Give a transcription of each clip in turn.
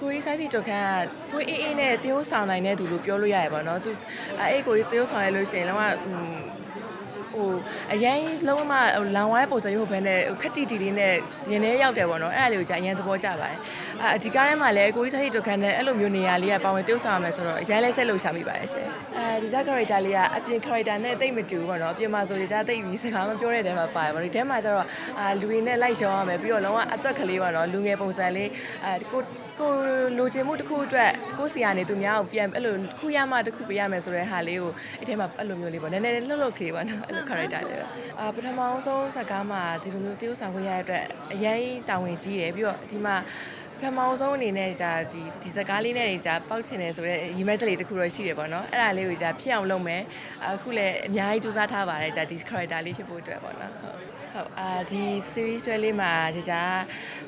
ကိုကြီးဆိုင်စီတုတ်ခန့်ကသူအေးအေးနဲ့တရုပ်ဆောင်နိုင်တဲ့သူလို့ပြောလို့ရတယ်ပေါ့နော်သူအဲအဲ့ကိုကြီးတရုပ်ဆောင်ရလို့ရှိရင်လောက ဟိုအရင်လုံးဝဟိုလောင်ဝါတဲ့ပုံစံမျိုးပဲနဲ့ခက်တီတီလေးနဲ့ရင်ထဲရောက်တယ်ပေါ့နော်အဲ့ဒါလေးကိုじゃအရင်သဘောကျပါတယ်အဒီကားထဲမှာလည်းကိုကြီးဆိုင်စီတုတ်ခန့်နဲ့အဲ့လိုမျိုးနေရာလေးကပါဝင်တရုပ်ဆောင်ရမယ်ဆိုတော့အရင်လဲဆက်လို့ရှာမိပါတယ်ရှင်အဲဒီဇက် character လေးကအပြင် character နဲ့တိတ်မတူဘူးပေါ့နော်အပြင်မှာဆိုကြတိတ်ပြီးစကားမပြောတဲ့တဲမှာပါတယ်ပေါ့ဒီထဲမှာကျတော့အာလူတွေနဲ့လိုက်ရှောင်းရမယ်ပြီးတော့လုံးဝအသက်ကလေးပေါ့နော်လူငယ်ပုံစံလေးအဲကိုကိုလိုချင်မှုတစ်ခုအတွက်ကိုစီကနေသူများကိုပြန်အဲ့လိုတစ်ခုရမှတစ်ခုပေးရမယ်ဆိုတဲ့ဟာလေးကိုအဲ့ထဲမှာအဲ့လိုမျိုးလေးပေါ့နည်းနည်းလှုပ်လှုပ်ခေပေါ့နော်အဲ့လို character လေးပဲအာပထမအောင်ဆုံးစကားမှာဒီလိုမျိုးတရုပ်ဆောင်ခွင့်ရတဲ့အတွက်အရင်တာဝန်ကြီးတယ်ပြီးတော့ဒီမှာ ပထမအောင်ဆုံးအနေနဲ့じゃဒီဒီစကားလေးနဲ့じゃပောက်ချင်တယ်ဆိုတော့ရီမဲချက်လေးတစ်ခုတော့ရှိတယ်ပေါ့နော်အဲ့ဒါလေးကိုじゃဖြစ်အောင်လုပ်မယ်အခုလည်းအများကြီးစူးစမ်းထားပါတယ်じゃဒီ character လေးဖြစ်ဖို့အတွက်ပေါ့နော်ဟုတ်ဟုတ်အာဒီ series ဆွဲလေးမှာဒီじゃ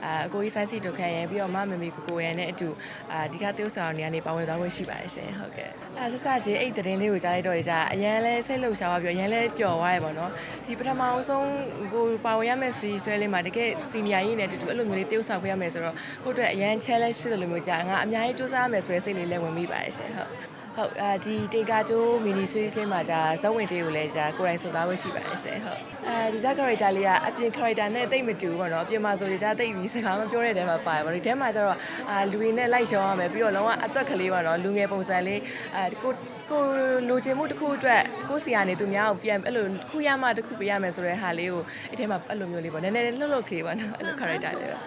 အာအကိုကြီးစိုင်းစီတို့ခံရပြီးတော့မမမီကိုကိုရန်နဲ့အတူအာဒီကtiêuဆောင်နေရာနေပါဝင်သွားဖို့ရှိပါတယ်ရှင်ဟုတ်ကဲ့အဲဆက်စချင်းအဲ့တဲ့တင်းလေးကိုကြားလိုက်တော့じゃအရန်လဲစိတ်လှုပ်ရှားသွားပြီးအရန်လဲပျော်သွားရပေါ့နော်ဒီပထမအောင်ဆုံးကိုပါဝင်ရမယ့် series ဆွဲလေးမှာတကယ် senior ကြီးနဲ့တူတူအဲ့လိုမျိုးလေးtiêuဆောင်ခွင့်ရမယ်ဆိုတော့ကိုယ့် အတွက်အရန် challenge ဖြစ်တယ်လို့မျိုးじゃငါအများကြီးစူးစမ်းရမယ်ဆိုတဲ့စိတ်လေးလည်းဝင်မိပါတယ်ရှင်ဟုတ် ဟုတ်အဲဒီတေကာကျိုး mini series လေးမှာじゃဇက်ဝင်တေးကိုလည်းじゃကိုယ်တိုင်စုံစမ်းဖို့ရှိပါတယ်ရှင်ဟုတ်အဲဒီဇက် character လေးကအပြင် character နဲ့တိတ်မတူဘူးပေါ့နော်အပြင်မှာဆိုကြတိတ်ပြီးစကားမပြောတဲ့တဲမှာပါတယ်ပေါ့ဒီထဲမှာကျတော့အာလူတွေနဲ့လိုက်ရှောင်းရမယ်ပြီးတော့လုံးဝအသက်ကလေးပေါ့နော်လူငယ်ပုံစံလေးအဲကိုကိုလိုချင်မှုတစ်ခုအတွက်ကိုစီကနေသူများကိုပြန်အဲ့လိုတစ်ခုရမှတစ်ခုပေးရမယ်ဆိုတဲ့ဟာလေးကိုအဲ့ထဲမှာအဲ့လိုမျိုးလေးပေါ့နည်းနည်းလှုပ်လှုပ်ခေပေါ့နော်အဲ့လို character လေးပဲ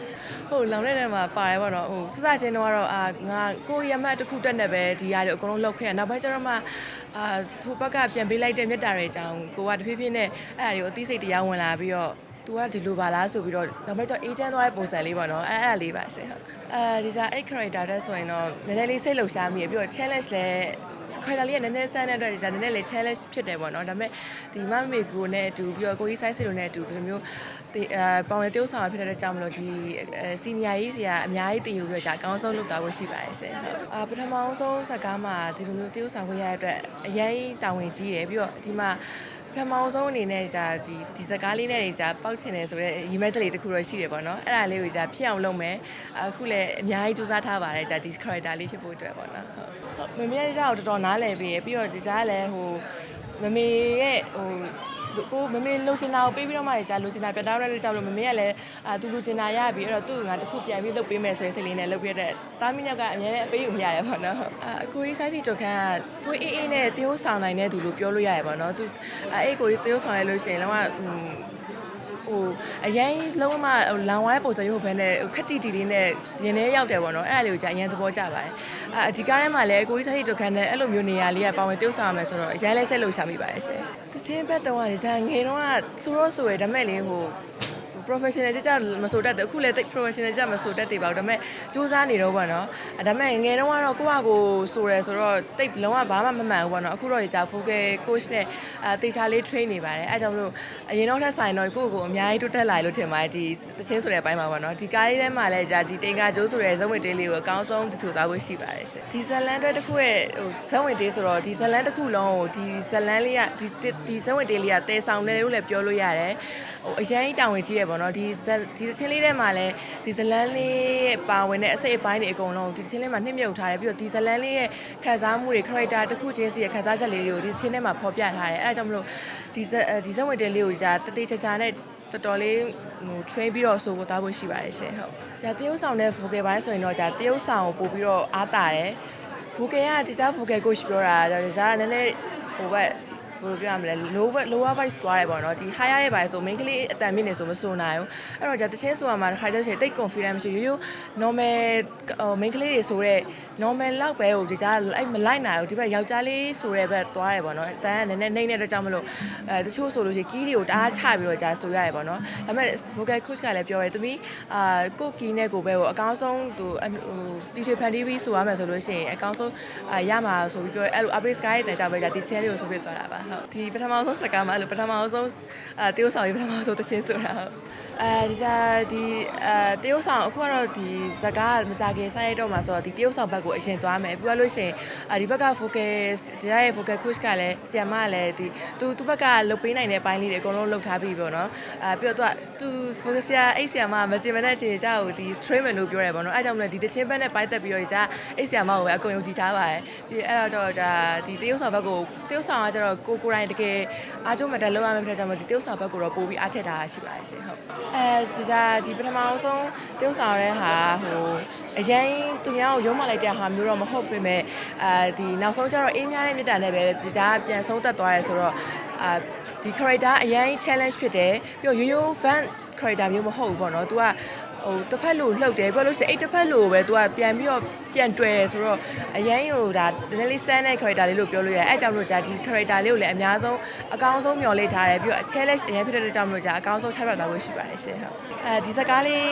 ဟုတ်လောင်တဲ့တဲမှာပါတယ်ပေါ့နော်ဟိုစစချင်းတော့ကတော့အာငါကိုရမတ်တစ်ခုတက်နေပဲဒီຢာတွေအကုန်လုံးလှုပ် ခဲ့ရနောက်ပိုင်းကျတော့မှအာသူ့ဘက်ကပြန်ပေးလိုက်တဲ့မြတ်တာတွေအကြောင်းကိုကတဖြည်းဖြည်းနဲ့အဲ့ဒါတွေကိုအသိစိတ်တရားဝင်လာပြီးတော့ तू ကဒီလိုပါလားဆိုပြီးတော့နောက်ပိုင်းကျတော့ agent သွားတဲ့ပုံစံလေးပေါ့နော်အဲ့အဲ့ဒါလေးပါရှင်ဟုတ်အဲဒီကြအဲ့ character တက်ဆိုရင်တော့နည်းနည်းလေးစိတ်လှုပ်ရှားမိရပြီးတော့ challenge လည်း character လေးကနည်းနည်းဆန်းတဲ့အတွက်ဒီကြနည်းနည်းလေး challenge ဖြစ်တယ်ပေါ့နော်ဒါပေမဲ့ဒီမမေကိုနဲ့အတူပြီးတော့ကိုကြီး size လိုနဲ့အတူဒီလိုမျိုးဒီအဲပေါင်ရတိုးဆောင်ဖြစ်တဲ့ကြောင့်မလို့ဒီစီနီယာကြီးစီကအများကြီးတင်ယူပြီးတော့じゃအကောင်းဆုံးလုပ်သွားဖို့ရှိပါတယ်ရှင်ဟုတ်အာပထမအောင်ဆုံးစကားမှာဒီလိုမျိုးတိုးဆောင်ခွင့်ရတဲ့အတွက်အရင်တာဝန်ကြီးတယ်ပြီးတော့ဒီမှာ ပထမအောင်ဆုံးအနေနဲ့じゃဒီဒီစကားလေးနဲ့じゃပောက်ချင်တယ်ဆိုတော့ရီမဲချက်လေးတစ်ခုတော့ရှိတယ်ပေါ့နော်အဲ့ဒါလေးကိုじゃဖြစ်အောင်လုပ်မယ်အခုလည်းအများကြီးစူးစမ်းထားပါတယ်じゃဒီ character လေးဖြစ်ဖို့အတွက်ပေါ့နော်ဟုတ်မမေရဲ့ကြောက်တော်တော်နားလည်ပြီးရပြီးတော့ဒီကြားလည်းဟိုမမေရဲ့ဟို ကိုမမေလိုချင်တာကိုပေးပြီးတော့မှじゃလိုချင်တာပြတ်တောင်းတဲ့ကြောက်လို့မမေကလည်းအာသူလိုချင်တာရပြီအဲ့တော့သူ့ကငါတစ်ခုပြန်ပြီးလုပ်ပေးမယ်ဆိုရင်စိတ်လေးနဲ့လုပ်ပြတဲ့တာမီယောက်ကအများနဲ့အပေးယူမရတယ်ပေါ့နော်အာအကိုကြီးဆိုင်စီတုတ်ခန့်ကသူအေးအေးနဲ့တရုပ်ဆောင်နိုင်တဲ့သူလို့ပြောလို့ရတယ်ပေါ့နော်သူအဲအဲ့ကိုကြီးတရုပ်ဆောင်ရလို့ရှိရင်လောက ဟိုအရင်လုံးဝမဟိုလန်ဝိုင်းပုံစံမျိုးဘယ်နဲ့ဟိုခက်တီတီလေးနဲ့ရင်းနေရောက်တယ်ပေါ့နော်အဲ့ဒါလေးကိုကြာအရင်သဘောကျပါတယ်အာဒီကားထဲမှာလည်းကိုကြီးစားကြီးတို့ခန်းနဲ့အဲ့လိုမျိုးနေရာလေးကပါဝင်တုပ်ဆောင်ရမယ်ဆိုတော့အရင်လဲဆက်လို့ရှာမိပါတယ်ရှင်တချင်းဘက်တော့ကကြာငယ်တော့ကစိုးရောဆိုရယ်ဒါမဲ့လေဟို professional ကြကြမဆိုတတ်တယ်အခုလည်းတိတ် professional ကြမဆိုတတ်တယ်ပါဘူးဒါပေမဲ့စူးစမ်းနေတော့ပေါ့နော်အဲဒါပေမဲ့ငယ်တော့ကတော့ကိုယ့်ဟာကိုယ်ဆိုရဲဆိုတော့တိတ်လုံးဝဘာမှမမှန်ဘူးပေါ့နော်အခုတော့ကြာ focal coach နဲ့အဲတေချာလေး train နေပါတယ်အဲကြောင့်မလို့အရင်တော့ထက်ဆိုင်တော့ကိုယ့်ကိုယ်အများကြီးတိုးတက်လာလို့ထင်ပါတယ်ဒီတချင်းဆိုတဲ့အပိုင်းမှာပေါ့နော်ဒီကားလေးထဲမှာလည်းကြာဒီတင်ကာကျိုးဆိုတဲ့ဇုံဝင်တေးလေးကိုအကောင်းဆုံးတချို့သားဖို့ရှိပါတယ်ရှင်ဒီဇလန်တွေတစ်ခုရဲ့ဟိုဇုံဝင်တေးဆိုတော့ဒီဇလန်တစ်ခုလုံးကိုဒီဇလန်လေးကဒီဒီဇုံဝင်တေးလေးကတဲဆောင်တယ်လို့လည်းပြောလို့ရတယ်ဟိုအရင်တောင်ဝင်ကြီးတယ်ပေါ့ပေါ့နော်ဒီဒီသချင်းလေးထဲမှာလည်းဒီဇလန်းလေးရဲ့ပါဝင်တဲ့အစိတ်အပိုင်းတွေအကုန်လုံးဒီသချင်းလေးမှာနှစ်မြုပ်ထားတယ်ပြီးတော့ဒီဇလန်းလေးရဲ့ခံစားမှုတွေ character တစ်ခုချင်းစီရဲ့ခံစားချက်လေးတွေကိုဒီသချင်းထဲမှာဖော်ပြထားတယ်အဲဒါကြောင့်မလို့ဒီဒီဇက်ဝင်တဲလေးကိုကြာတတိချာချာနဲ့တော်တော်လေးဟို train ပြီးတော့ဆိုကိုသားဖို့ရှိပါတယ်ရှင်ဟုတ်ကြာတရုတ်ဆောင်တဲ့ vocal ပိုင်းဆိုရင်တော့ကြာတရုတ်ဆောင်ကိုပို့ပြီးတော့အားတာတယ် vocal ကတခြား vocal coach ပြောတာကြာကြာနည်းနည်းဟိုဘက် ဘယ်လိုပြောရမလဲ low lower voice သွားတယ်ပေါ့နော်ဒီ higher ရဲ့ voice ဆို main ကလေးအတန်မြင့်နေဆိုမဆိုနိုင်ဘူးအဲ့တော့じゃတချင်းဆိုရမှာတစ်ခါကျတော့တိတ် confident မရှိရိုးရိုး normal main ကလေးတွေဆိုတော့ normal လောက်ပဲဟိုဒီကြားအဲ့မလိုက်နိုင်ဘူးဒီဘက်ယောက်ျားလေးဆိုတဲ့ဘက်သွားတယ်ပေါ့နော်အတန်ကနည်းနည်းနှိမ့်နေတဲ့ကြောင့်မလို့အဲတချို့ဆိုလို့ရှိရင်ကီးတွေကိုတအားချပြီးတော့ကြားဆိုရတယ်ပေါ့နော်ဒါပေမဲ့ vocal coach ကလည်းပြောရဲသမီးအာကိုကီးနဲ့ကိုပဲဟိုအကောင်းဆုံးဟိုဟိုတီထွေဖန်တီးပြီးဆိုရမယ်ဆိုလို့ရှိရင်အကောင်းဆုံးအာရမှာဆိုပြီးပြောအဲ့လို update sky ရဲ့တန်ကြောင့်ပဲじゃဒီ sale ကိုဆိုပြီးသွားတာပါ ဟုတ်ဒီပထမဆုံးစကားမှာအဲ့လိုပထမဆုံးအာတရုပ်ဆောင်ရေးပထမဆုံးတခြင်းဆိုတာဟုတ်အဲဒီကြဒီအဲတရုပ်ဆောင်အခုကတော့ဒီဇကားမကြခင်ဆိုင်ရတော့မှာဆိုတော့ဒီတရုပ်ဆောင်ဘက်ကိုအရင်သွားမယ်ပြီးတော့လို့ရှိရင်အာဒီဘက်က focus ဒီရဲ့ focus coach ကလည်းဆီယမကလည်းဒီသူသူဘက်ကလုတ်ပေးနိုင်တဲ့ပိုင်းလေးတွေအကုန်လုံးလုတ်ထားပြီးပေါ့နော်အာပြီးတော့သူ focus ဆရာအဲ့ဆီယမမချင်မတဲ့အခြေကြောက်ဒီ train မယ်လို့ပြောရဲပေါ့နော်အဲ့ကြောင့်မလို့ဒီတချင်းဘက်နဲ့ပိုင်းသက်ပြီးတော့ဒီကြအဲ့ဆီယမကိုပဲအကုန်ယုံကြည်ထားပါတယ်ပြီးအဲ့တော့ဒါဒီတရုပ်ဆောင်ဘက်ကိုတရုပ်ဆောင်ကကျတော့ကိုကိုတိုင်းတကယ်အားကျုံးမတက်လောက်ရမယ့်ဖြစ်ကြောင့်မို့ဒီတရုပ်ဆောင်ဘက်ကိုတော့ပို့ပြီးအားထက်ထားရှိပါတယ်ရှင်ဟုတ်အဲဒီကြဒီပထမအောင်ဆုံးတရုပ်ဆောင်ရဲဟာဟိုအရင်သူများကိုရုံးမလိုက်တဲ့ဟာမျိုးတော့မဟုတ်ပေမဲ့အဲဒီနောက်ဆုံးကျတော့အေးများတဲ့မြတ်တာနဲ့ပဲဒီကြားပြန်ဆုံးသက်သွားရဲဆိုတော့အာဒီ character အရင် challenge ဖြစ်တယ်ပြီးတော့ရိုးရိုး fan character မျိုးမဟုတ်ဘူးပေါ့နော်။ तू က ဟိုတစ်ဖက်လိုလှုပ်တယ်ပြောလို့ရှိရင်အဲ့တစ်ဖက်လိုပဲ तू ကပြန်ပြီးတော့ပြန်တွယ်ဆိုတော့အရန်ဟိုဒါနည်းနည်းစမ်းတဲ့ character လေးလို့ပြောလို့ရတယ်အဲ့ကြောင့်လို့ကြာဒီ character လေးကိုလည်းအများဆုံးအကောင်းဆုံးမျှော်လင့်ထားတယ်ပြီးတော့အချဲလက်အရန်ဖြစ်တဲ့ကြောင့်လို့ကြာအကောင်းဆုံးချပြသွားဖို့ရှိပါတယ်ရှင်ဟုတ်အဲဒီစကားလေး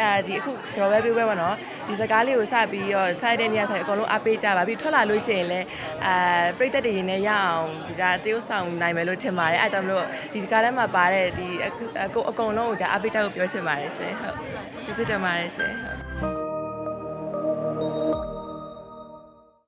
အဲဒီအခု global ပြောပွဲပေါ့နော်ဒီစကားလေးကိုစပြီးတော့ site တဲ့နေရာဆိုင်အကုန်လုံးအပေးကြပါပြီထွက်လာလို့ရှိရင်လည်းအာပြိတ္တတွေရင်နဲ့ရအောင်ဒီကတေးဥဆောင်နိုင်မယ်လို့ထင်ပါတယ်အဲ့ကြောင့်လို့ဒီစကားထဲမှာပါတဲ့ဒီအကုန်လုံးကိုကြာအပေးကြဖို့ပြောချင်ပါတယ်ရှင်ဟုတ် ကျေးဇူးတင်ပါတယ်ရှင်ဟုတ်